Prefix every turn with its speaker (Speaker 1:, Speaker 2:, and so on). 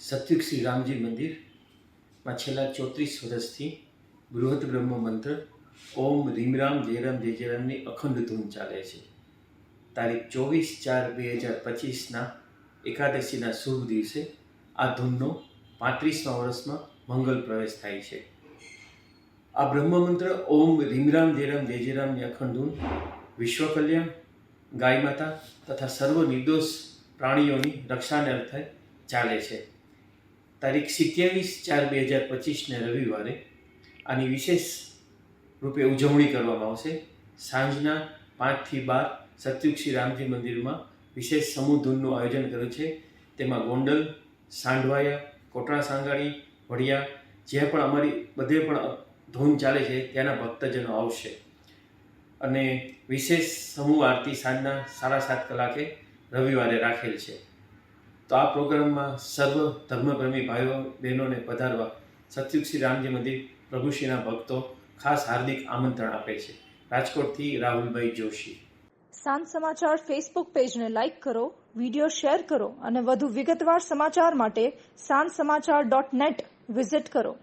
Speaker 1: સત્યુગ શ્રી રામજી મંદિરમાં છેલ્લા ચોત્રીસ વર્ષથી બૃહદ બ્રહ્મ મંત્ર ઓમ રીમરામ જયરામ જય જયરામની અખંડ ધૂન ચાલે છે. તારીખ ચોવીસ ચાર બે હજાર પચીસના એકાદશીના શુભ દિવસે આ ધૂનનો પાંત્રીસમા વર્ષમાં મંગલ પ્રવેશ થાય છે. આ બ્રહ્મ મંત્ર ઓમ રીમરામ જયરામ જય જયરામની અખંડ ધૂન વિશ્વ કલ્યાણ, ગાય માતા તથા સર્વ નિર્દોષ પ્રાણીઓની રક્ષાને અર્થે ચાલે છે. તારીખ સિત્યાવીસ ચાર બે હજાર પચીસને રવિવારે આની વિશેષ રૂપે ઉજવણી કરવામાં આવશે. સાંજના પાંચથી બાર સત્યુગ શ્રી રામજી મંદિરમાં વિશેષ સમૂહ ધૂનનું આયોજન કર્યું છે. તેમાં ગોંડલ, સાંઢવાયા કોટડા સાંગાણી વડિયા, જ્યાં પણ અમારી બધે પણ ધૂન ચાલે છે, ત્યાંના ભક્તજનો આવશે. અને વિશેષ સમૂહ આરતી સાંજના સાડા સાત કલાકે રવિવારે રાખેલ છે. તો આ પ્રોગ્રામમાં સર્વ ધર્મપ્રેમી ભાઈઓ, બહેનોને પધારવા સત્યુગ શ્રી રામજી મંદિર પ્રભુશ્રીના ભક્તો ખાસ હાર્દિક આમંત્રણ આપે છે. રાજકોટથી રાહુલભાઈ જોશી.
Speaker 2: સાંજ સમાચાર ફેસબુક પેજને લાઇક કરો વિડિયો શેર કરો અને વધુ વિગતવાર સમાચાર માટે સાંજ સમાચાર ડોટ નેટ વિઝિટ કરો.